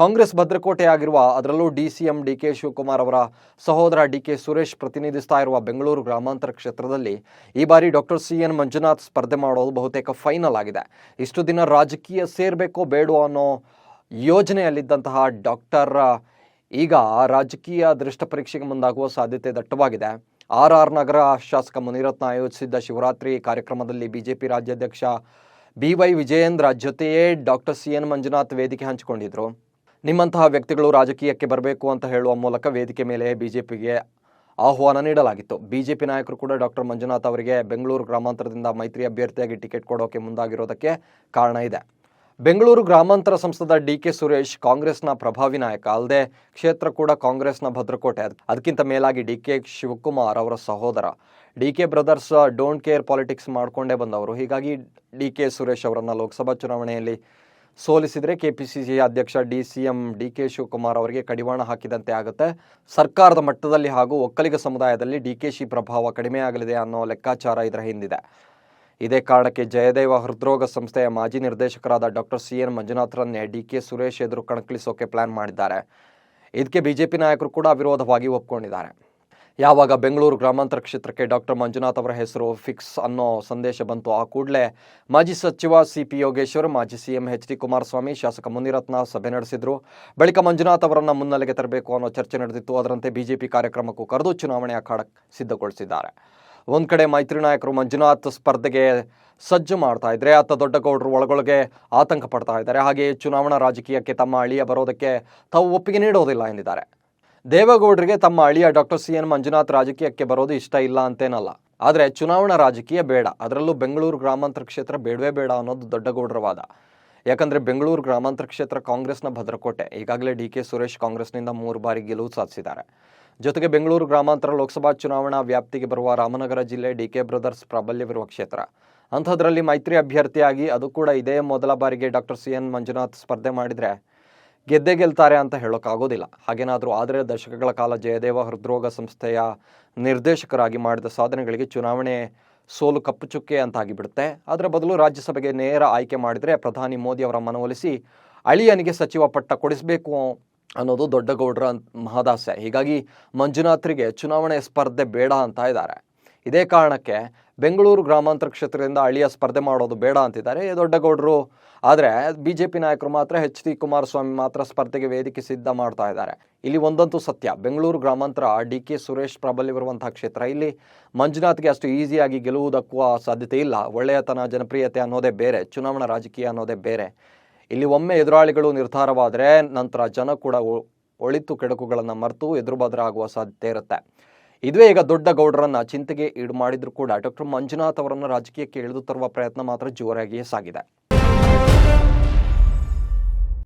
ಕಾಂಗ್ರೆಸ್ ಭದ್ರಕೋಟೆ ಆಗಿರುವ ಅದರಲ್ಲೂ D C M D K Shivakumar ಅವರ ಸಹೋದರ ಡಿ ಕೆ ಸುರೇಶ್ ಪ್ರತಿನಿಧಿಸ್ತಾ ಇರುವ ಬೆಂಗಳೂರು ಗ್ರಾಮಾಂತರ ಕ್ಷೇತ್ರದಲ್ಲಿ ಈ ಬಾರಿ ಡಾಕ್ಟರ್ ಸಿ ಎನ್ ಮಂಜುನಾಥ್ ಸ್ಪರ್ಧೆ ಮಾಡೋದು ಬಹುತೇಕ ಫೈನಲ್ ಆಗಿದೆ. ಇಷ್ಟು ದಿನ ರಾಜಕೀಯ ಸೇರಬೇಕೋ ಬೇಡೋ ಅನ್ನೋ ಯೋಜನೆಯಲ್ಲಿದ್ದಂತಹ ಡಾಕ್ಟರ್, ಈಗ ರಾಜಕೀಯ ದೃಷ್ಟ ಪರೀಕ್ಷೆಗೆ ಮುಂದಾಗುವ ಸಾಧ್ಯತೆ ದಟ್ಟವಾಗಿದೆ. ಆರ್ ಆರ್ ನಗರ ಶಾಸಕ ಮುನಿರತ್ನ ಆಯೋಜಿಸಿದ್ದ ಶಿವರಾತ್ರಿ ಕಾರ್ಯಕ್ರಮದಲ್ಲಿ ಬಿಜೆಪಿ ರಾಜ್ಯಾಧ್ಯಕ್ಷ ಬಿ ವೈ ವಿಜಯೇಂದ್ರ ಜೊತೆಯೇ ಡಾಕ್ಟರ್ ಸಿ ಎನ್ ಮಂಜುನಾಥ್ ವೇದಿಕೆ ಹಂಚಿಕೊಂಡಿದ್ರು. ನಿಮ್ಮಂತಹ ವ್ಯಕ್ತಿಗಳು ರಾಜಕೀಯಕ್ಕೆ ಬರಬೇಕು ಅಂತ ಹೇಳುವ ಮೂಲಕ ವೇದಿಕೆ ಮೇಲೆ ಬಿಜೆಪಿಗೆ ಆಹ್ವಾನ ನೀಡಲಾಗಿತ್ತು. ಬಿಜೆಪಿ ನಾಯಕರು ಕೂಡ ಡಾಕ್ಟರ್ ಮಂಜುನಾಥ್ ಅವರಿಗೆ ಬೆಂಗಳೂರು ಗ್ರಾಮಾಂತರದಿಂದ ಮೈತ್ರಿ ಅಭ್ಯರ್ಥಿಯಾಗಿ ಟಿಕೆಟ್ ಕೊಡೋಕೆ ಮುಂದಾಗಿರೋದಕ್ಕೆ ಕಾರಣ ಇದೆ. ಬೆಂಗಳೂರು ಗ್ರಾಮಾಂತರ ಸಂಸದ ಡಿ ಕೆ ಸುರೇಶ್ ಕಾಂಗ್ರೆಸ್ನ ಪ್ರಭಾವಿ ನಾಯಕ, ಅಲ್ಲದೆ ಕ್ಷೇತ್ರ ಕೂಡ ಕಾಂಗ್ರೆಸ್ನ ಭದ್ರಕೋಟೆ. ಅದ್- ಅದಕ್ಕಿಂತ ಮೇಲಾಗಿ ಡಿ ಕೆ ಶಿವಕುಮಾರ್ ಅವರ ಸಹೋದರ. D K brothers don't care politics ಮಾಡಿಕೊಂಡೇ ಬಂದವರು. ಹೀಗಾಗಿ ಡಿ ಕೆ ಸುರೇಶ್ ಅವರನ್ನು ಲೋಕಸಭಾ ಚುನಾವಣೆಯಲ್ಲಿ ಸೋಲಿಸಿದರೆ ಕೆಪಿಸಿಸಿ ಅಧ್ಯಕ್ಷ D C M D K Shivakumar ಅವರಿಗೆ ಕಡಿವಾಣ ಹಾಕಿದಂತೆ ಆಗುತ್ತೆ. ಸರ್ಕಾರದ ಮಟ್ಟದಲ್ಲಿ ಹಾಗೂ ಒಕ್ಕಲಿಗ ಸಮುದಾಯದಲ್ಲಿ ಡಿ ಕೆ ಶಿ ಪ್ರಭಾವ ಕಡಿಮೆಯಾಗಲಿದೆ ಅನ್ನೋ ಲೆಕ್ಕಾಚಾರ ಇದರ ಹಿಂದಿದೆ. ಇದೇ ಕಾರಣಕ್ಕೆ ಜಯದೇವ ಹೃದ್ರೋಗ ಸಂಸ್ಥೆಯ ಮಾಜಿ ನಿರ್ದೇಶಕರಾದ ಡಾಕ್ಟರ್ ಸಿ ಎನ್ ಮಂಜುನಾಥ್ರನ್ನೇ ಡಿ ಕೆ ಸುರೇಶ್ ಎದುರು ಕಣಕ್ಕಿಳಿಸೋಕೆ ಪ್ಲಾನ್ ಮಾಡಿದ್ದಾರೆ. ಇದಕ್ಕೆ ಬಿಜೆಪಿ ನಾಯಕರು ಕೂಡ ವಿರೋಧವಾಗಿ ಒಪ್ಕೊಂಡಿದ್ದಾರೆ. ಯಾವಾಗ ಬೆಂಗಳೂರು ಗ್ರಾಮಾಂತರ ಕ್ಷೇತ್ರಕ್ಕೆ ಡಾಕ್ಟರ್ ಮಂಜುನಾಥ್ ಅವರ ಹೆಸರು ಫಿಕ್ಸ್ ಅನ್ನೋ ಸಂದೇಶ ಬಂತು, ಆ ಕೂಡಲೇ ಮಾಜಿ ಸಚಿವ ಸಿ ಪಿ ಯೋಗೇಶ್ವರ್, ಮಾಜಿ ಸಿಎಂ ಎಚ್ ಡಿ ಕುಮಾರಸ್ವಾಮಿ, ಶಾಸಕ ಮುನಿರತ್ನ ಸಭೆ ನಡೆಸಿದ್ರು. ಬಳಿಕ ಮಂಜುನಾಥ್ ಅವರನ್ನು ಮುನ್ನೆಲೆಗೆ ತರಬೇಕು ಅನ್ನೋ ಚರ್ಚೆ ನಡೆದಿತ್ತು. ಅದರಂತೆ ಬಿಜೆಪಿ ಕಾರ್ಯಕ್ರಮಕ್ಕೂ ಕರೆದು ಚುನಾವಣೆ ಅಖಾಡ ಸಿದ್ಧಗೊಳಿಸಿದ್ದಾರೆ. ಒಂದು ಕಡೆ ಮೈತ್ರಿ ನಾಯಕರು ಮಂಜುನಾಥ್ ಸ್ಪರ್ಧೆಗೆ ಸಜ್ಜು ಮಾಡ್ತಾ ಇದ್ರೆ, ಅತ್ತ ದೊಡ್ಡಗೌಡರು ಒಳಗೊಳಗೆ ಆತಂಕ ಪಡ್ತಾ ಇದ್ದಾರೆ. ಹಾಗೆಯೇ ಚುನಾವಣಾ ರಾಜಕೀಯಕ್ಕೆ ತಮ್ಮ ಅಳಿಯ ಬರೋದಕ್ಕೆ ತಾವು ಒಪ್ಪಿಗೆ ನೀಡೋದಿಲ್ಲ ಎಂದಿದ್ದಾರೆ. ದೇವೇಗೌಡರಿಗೆ ತಮ್ಮ ಅಳಿಯ ಡಾಕ್ಟರ್ ಸಿ ಎನ್ ಮಂಜುನಾಥ್ ರಾಜಕೀಯಕ್ಕೆ ಬರೋದು ಇಷ್ಟ ಇಲ್ಲ ಅಂತೇನಲ್ಲ. ಆದರೆ ಚುನಾವಣಾ ರಾಜಕೀಯ ಬೇಡ. ಅದರಲ್ಲೂ ಬೆಂಗಳೂರು ಗ್ರಾಮಾಂತರ ಕ್ಷೇತ್ರ ಬೇಡವೇ ಬೇಡ ಅನ್ನೋದು ದೊಡ್ಡಗೌಡರ ವಾದ ಯಾಕಂದರೆ ಬೆಂಗಳೂರು ಗ್ರಾಮಾಂತರ ಕ್ಷೇತ್ರ ಕಾಂಗ್ರೆಸ್ನ ಭದ್ರಕೋಟೆ, ಈಗಾಗಲೇ ಡಿ ಕೆ ಸುರೇಶ್ ಕಾಂಗ್ರೆಸ್ನಿಂದ ಮೂರು ಬಾರಿ ಗೆಲುವು ಸಾಧಿಸಿದ್ದಾರೆ. ಜೊತೆಗೆ ಬೆಂಗಳೂರು ಗ್ರಾಮಾಂತರ ಲೋಕಸಭಾ ಚುನಾವಣಾ ವ್ಯಾಪ್ತಿಗೆ ಬರುವ ರಾಮನಗರ ಜಿಲ್ಲೆ ಡಿ ಕೆ ಬ್ರದರ್ಸ್ ಪ್ರಾಬಲ್ಯವಿರುವ ಕ್ಷೇತ್ರ. ಅಂಥದ್ರಲ್ಲಿ ಮೈತ್ರಿ ಅಭ್ಯರ್ಥಿಯಾಗಿ ಅದು ಕೂಡ ಇದೇ ಮೊದಲ ಬಾರಿಗೆ ಡಾಕ್ಟರ್ ಸಿ ಎನ್ ಮಂಜುನಾಥ್ ಸ್ಪರ್ಧೆ ಮಾಡಿದರೆ ಗೆದ್ದೇ ಗೆಲ್ತಾರೆ ಅಂತ ಹೇಳೋಕ್ಕಾಗೋದಿಲ್ಲ. ಹಾಗೇನಾದರೂ ಆದರೆ ದಶಕಗಳ ಕಾಲ ಜಯದೇವ ಹೃದ್ರೋಗ ಸಂಸ್ಥೆಯ ನಿರ್ದೇಶಕರಾಗಿ ಮಾಡಿದ ಸಾಧನೆಗಳಿಗೆ ಚುನಾವಣೆ ಸೋಲು ಕಪ್ಪು ಚುಕ್ಕೆ ಅಂತಾಗಿಬಿಡುತ್ತೆ. ಅದರ ಬದಲು ರಾಜ್ಯಸಭೆಗೆ ನೇರ ಆಯ್ಕೆ ಮಾಡಿದರೆ ಪ್ರಧಾನಿ ಮೋದಿ ಅವರ ಮನವೊಲಿಸಿ ಅಳಿಯನಿಗೆ ಸಚಿವ ಪಟ್ಟ ಕೊಡಿಸಬೇಕು ಅನ್ನೋದು ದೊಡ್ಡಗೌಡರ ಮಹದಾಸೆ ಹೀಗಾಗಿ ಮಂಜುನಾಥ್ರಿಗೆ ಚುನಾವಣೆ ಸ್ಪರ್ಧೆ ಬೇಡ ಅಂತ ಇದ್ದಾರೆ. ಇದೇ ಕಾರಣಕ್ಕೆ ಬೆಂಗಳೂರು ಗ್ರಾಮಾಂತರ ಕ್ಷೇತ್ರದಿಂದ ಅಳಿಯ ಸ್ಪರ್ಧೆ ಮಾಡೋದು ಬೇಡ ಅಂತಿದ್ದಾರೆ ದೊಡ್ಡಗೌಡರು. ಆದರೆ ಬಿ ಜೆ ಪಿ ನಾಯಕರು ಮಾತ್ರ ಎಚ್ ಡಿ ಕುಮಾರಸ್ವಾಮಿ ಮಾತ್ರ ಸ್ಪರ್ಧೆಗೆ ವೇದಿಕೆ ಸಿದ್ಧ ಮಾಡ್ತಾ ಇದ್ದಾರೆ. ಇಲ್ಲಿ ಒಂದಂತೂ ಸತ್ಯ, ಬೆಂಗಳೂರು ಗ್ರಾಮಾಂತರ ಡಿ ಕೆ ಸುರೇಶ್ ಪ್ರಾಬಲ್ಯವಿರುವಂತಹ ಕ್ಷೇತ್ರ ಇಲ್ಲಿ ಮಂಜುನಾಥ್ಗೆ ಅಷ್ಟು ಈಸಿಯಾಗಿ ಗೆಲುವು ದಕ್ಕುವ ಸಾಧ್ಯತೆ ಇಲ್ಲ. ಒಳ್ಳೆಯತನ, ಜನಪ್ರಿಯತೆ ಅನ್ನೋದೇ ಬೇರೆ, ಚುನಾವಣಾ ರಾಜಕೀಯ ಅನ್ನೋದೇ ಬೇರೆ. ಇಲ್ಲಿ ಒಮ್ಮೆ ಎದುರಾಳಿಗಳು ನಿರ್ಧಾರವಾದರೆ ನಂತರ ಜನ ಕೂಡ ಒಳಿತು ಕೆಡಕುಗಳನ್ನು ಮರೆತು ಎದುರುಬದರಾಗುವ ಸಾಧ್ಯತೆ ಇರುತ್ತೆ. ಇದುವೇ ಈಗ ದೊಡ್ಡ ಗೌಡರನ್ನ ಚಿಂತೆಗೆ ಈಡು ಮಾಡಿದ್ರು ಕೂಡ ಡಾಕ್ಟರ್ ಮಂಜುನಾಥ್ ಅವರನ್ನು ರಾಜಕೀಯಕ್ಕೆ ಇಳಿದು ತರುವ ಪ್ರಯತ್ನ ಮಾತ್ರ ಜೋರಾಗಿಯೇ ಸಾಗಿದೆ.